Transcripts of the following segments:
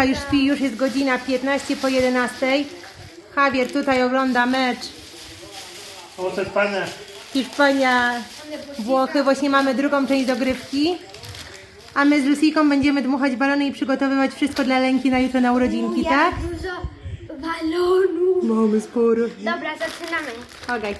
Elenka już śpi, już jest godzina 15 po 11. Javier tutaj ogląda mecz. Fajne. Hiszpania, Włochy. Właśnie mamy drugą część dogrywki. A my z Lucyjką będziemy dmuchać balony i przygotowywać wszystko dla Lenki na jutro na urodzinki, tak? Dużo balonów. Mamy sporo. Dobra, zaczynamy. Okej.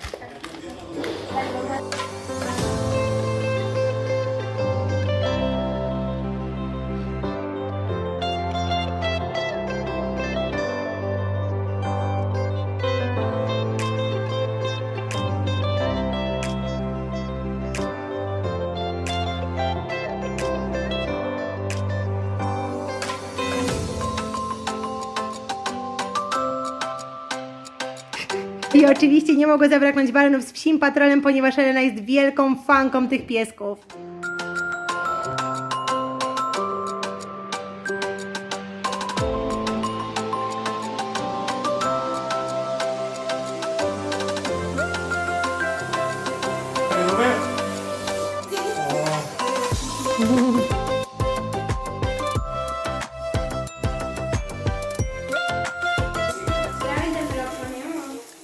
I oczywiście nie mogło zabraknąć balonów z psim patrolem, ponieważ Elena jest wielką fanką tych piesków.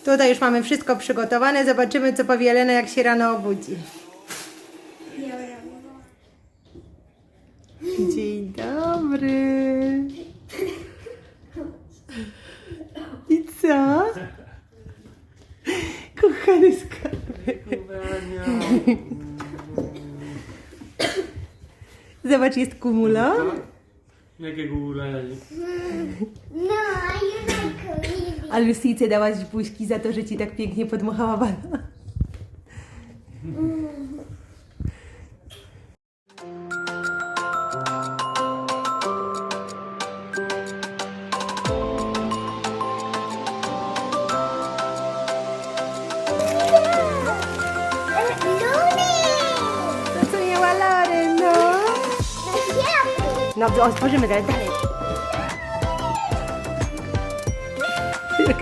Tutaj już mamy wszystko przygotowane. Zobaczymy, co powie Elena, jak się rano obudzi. Dzień dobry. I co? Kochany skarbie. Zobacz, jest kumulo. Jakiego ulali? No, a Lucyjce dałaś buźki za to, że ci tak pięknie podmuchała. Luny! To co miała Lory, no. No, otworzymy dalej, dalej. Co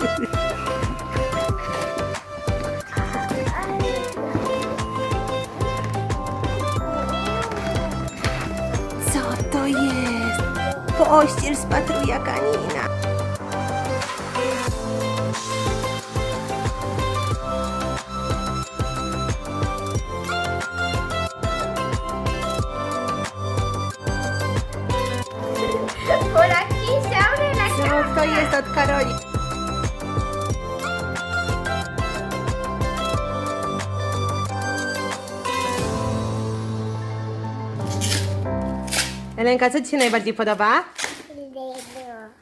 to jest? Pościel z patruja kanina. Polaki saury na Co to jest od Karoli? Elenka, co Ci się najbardziej podoba?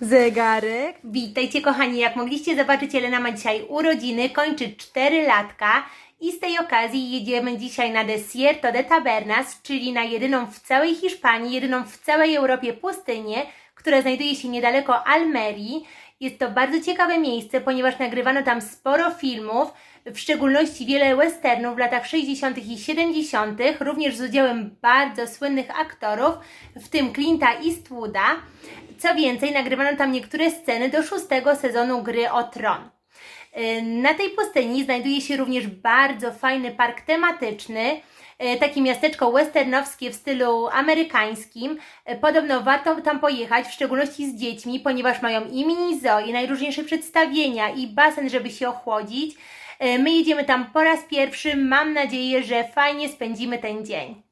Zegarek. Witajcie kochani, jak mogliście zobaczyć, Elena ma dzisiaj urodziny, kończy 4 latka i z tej okazji jedziemy dzisiaj na Desierto de Tabernas, czyli na jedyną w całej Hiszpanii, jedyną w całej Europie pustynię, która znajduje się niedaleko Almerii. Jest to bardzo ciekawe miejsce, ponieważ nagrywano tam sporo filmów, w szczególności wiele westernów w latach 60. i 70., również z udziałem bardzo słynnych aktorów, w tym Clint'a Eastwooda. Co więcej, nagrywano tam niektóre sceny do szóstego sezonu gry o Tron. Yy, Na tej pustyni znajduje się również bardzo fajny park tematyczny, yy, takie miasteczko westernowskie w stylu amerykańskim. Yy, Podobno warto tam pojechać, w szczególności z dziećmi, ponieważ mają i mini zoo, i najróżniejsze przedstawienia, i basen, żeby się ochłodzić. Yy, My jedziemy tam po raz pierwszy. Mam nadzieję, że fajnie spędzimy ten dzień.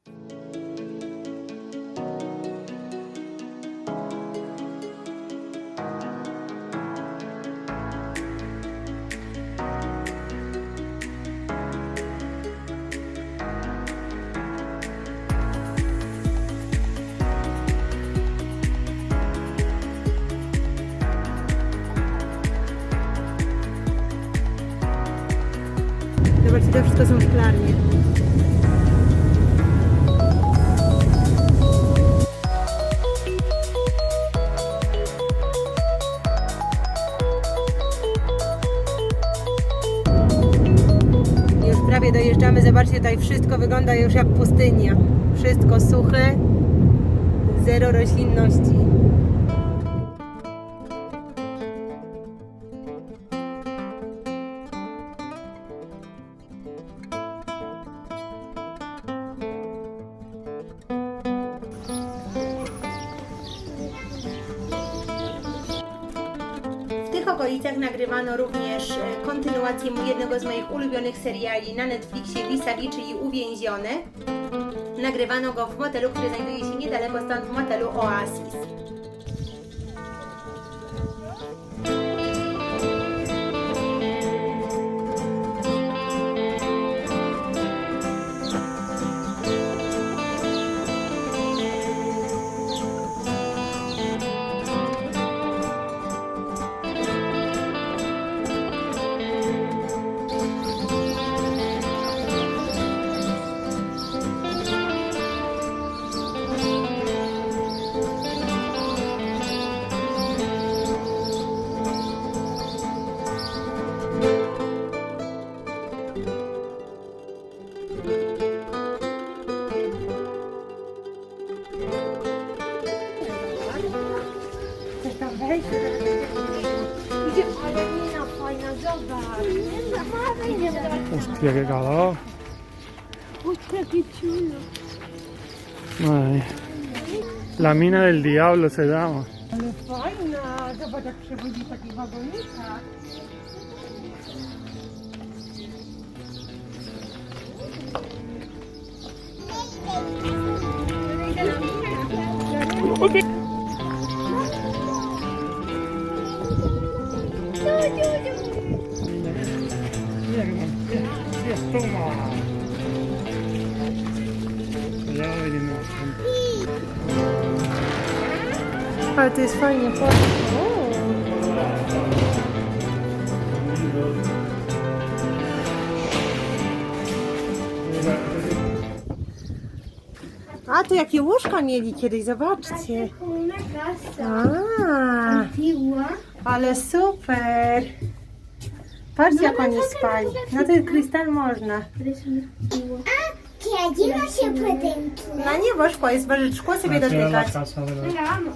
To są szklarnie. Już prawie dojeżdżamy. Zobaczcie, tutaj wszystko wygląda już jak pustynia. Wszystko suche, zero roślinności. Okolicach nagrywano również e, kontynuację jednego z moich ulubionych seriali na Netflixie Vis-a-Vis, czyli Uwięzione. Nagrywano go w motelu, który znajduje się niedaleko stąd, w motelu Oasis. Hostia, qué calor. Hostia, qué chulo. La mina del diablo se llama. Okay. No, no, no. Ale to jest fajnie, A, to jakie łóżka mieli kiedyś, zobaczcie. A, ale super. Patrz jak oni spali. Na ten krystal można. Kiedy ma się płynki? No nie, Bożko, jest Bożyczko sobie dotykać. Rano.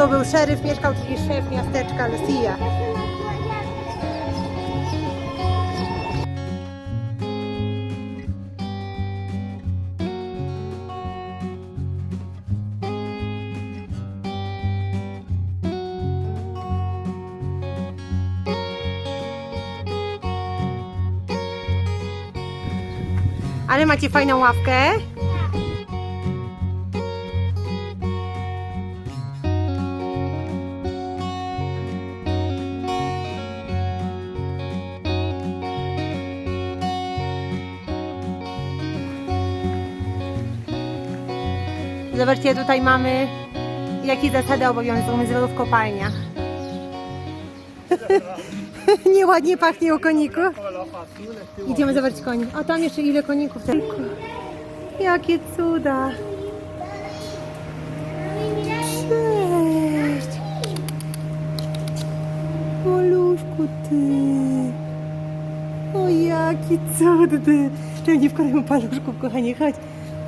Tu był szeryf, mieszkał taki szef miasteczka Lucia. Ale macie fajną ławkę. Zobaczcie, tutaj mamy jakie zasady obowiązują z w kopalniach. Nieładnie pachnie u koniku. Idziemy zobaczyć koni. O, tam jeszcze ile koników. Jakie cuda. Cześć. Oluszku ty. O, jaki cudny. Czemu nie w kolejnym paluszku, kochanie, chodź.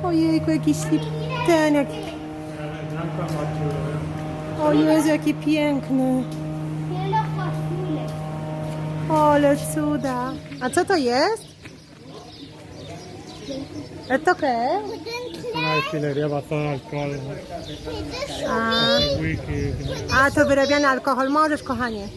Ojejku, jakiś ślip. Ten, jak... Blanco es más chulo, ¿eh? O Jezu. Tiene ojos azules. Ale cuda. A co to jest? ¿Esto qué. ¿no? A, Whisky. a to wyrabiany alkohol. Możesz, kochanie.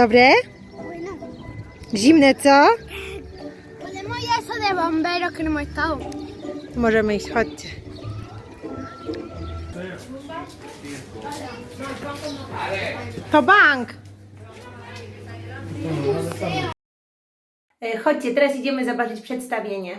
Dobre? Bueno, Zimne, co? podemos ir a eso de bomberos que no hemos estado. Możemy iść, chodźcie. To bank! E, Chodźcie, teraz idziemy zobaczyć przedstawienie.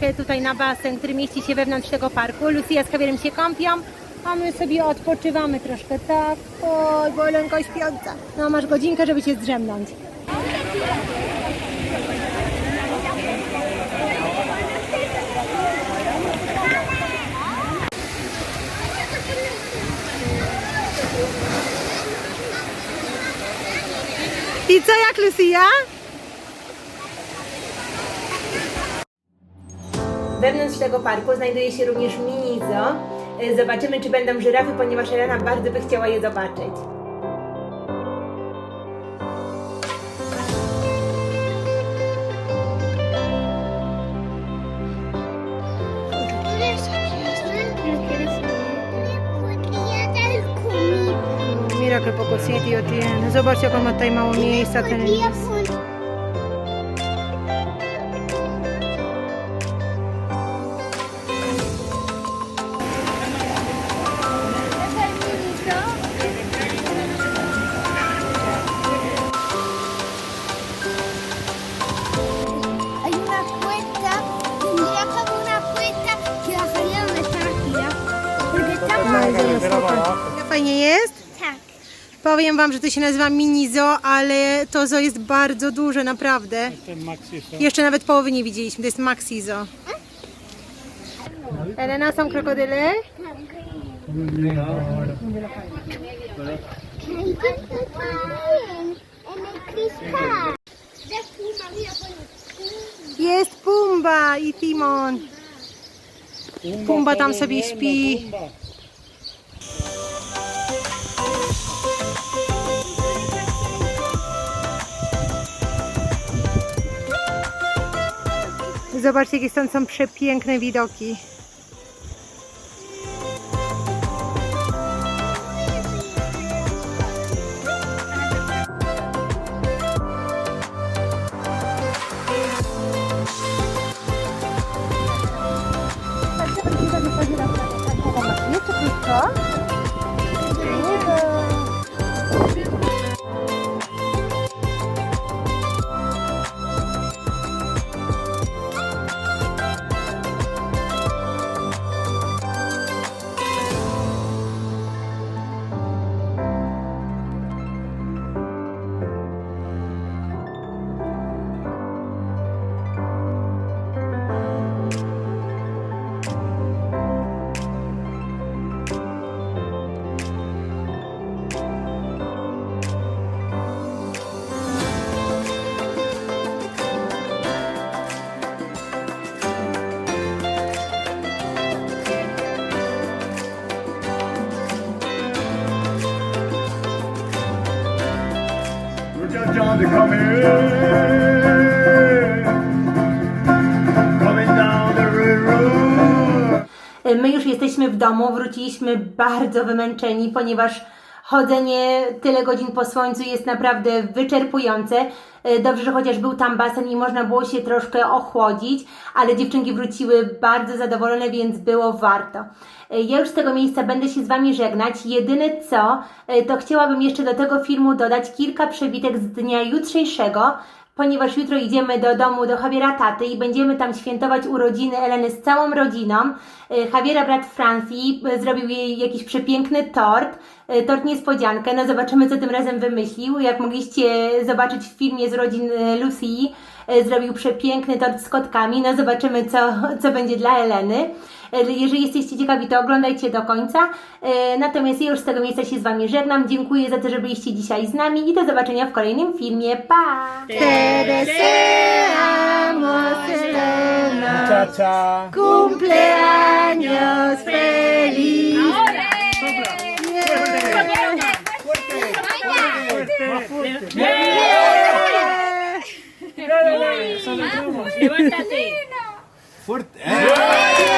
Tutaj na basen, który mieści się wewnątrz tego parku. Lucia z Javierem się kąpią, a my sobie odpoczywamy troszkę, tak? Oj, bo Elenka śpiąca. No, masz godzinkę, żeby się zdrzemnąć. I co, jak Lucia? Wewnątrz tego parku znajduje się również mini zoo. E, Zobaczymy, czy będą żyrafy, ponieważ Elena bardzo by chciała je zobaczyć. Mira que poco sitio tiene. Zobaczcie, jak on ma tutaj mało miejsca. Ten Fajnie jest? Tak. Powiem Wam, że to się nazywa mini zoo, ale to zoo jest bardzo duże, naprawdę. Ten Maxi są. Jeszcze nawet połowy nie widzieliśmy, to jest maxi zoo. Elena, są krokodyle? Jest Pumba i Timon. Pumba tam sobie śpi. Pumba. Zobaczcie, jakie stąd są przepiękne widoki. To come in. Coming down the. My już jesteśmy w domu, wróciliśmy bardzo wymęczeni, ponieważ chodzenie tyle godzin po słońcu jest naprawdę wyczerpujące. E, Dobrze, że chociaż był tam basen i można było się troszkę ochłodzić, ale dziewczynki wróciły bardzo zadowolone, więc było warto. E, Ja już z tego miejsca będę się z Wami żegnać. Jedyne co, e, to chciałabym jeszcze do tego filmu dodać kilka przebitek z dnia jutrzejszego, ponieważ jutro idziemy do domu do Javiera taty i będziemy tam świętować urodziny Eleny z całą rodziną. E, Javiera brat Francji e, zrobił jej jakiś przepiękny tort, e, tort niespodziankę. No zobaczymy co tym razem wymyślił. Jak mogliście zobaczyć w filmie z rodzin Lucy, zrobił przepiękny tort z kotkami. No zobaczymy, co, co będzie dla Eleny. E, Jeżeli jesteście ciekawi, to oglądajcie do końca. E, Natomiast ja już z tego miejsca się z Wami żegnam. Dziękuję za to, że byliście dzisiaj z nami i do zobaczenia w kolejnym filmie. Pa! Te deseamos, Elena, Cha-cha. cumpleaños feliz. Levántate. Fuerte.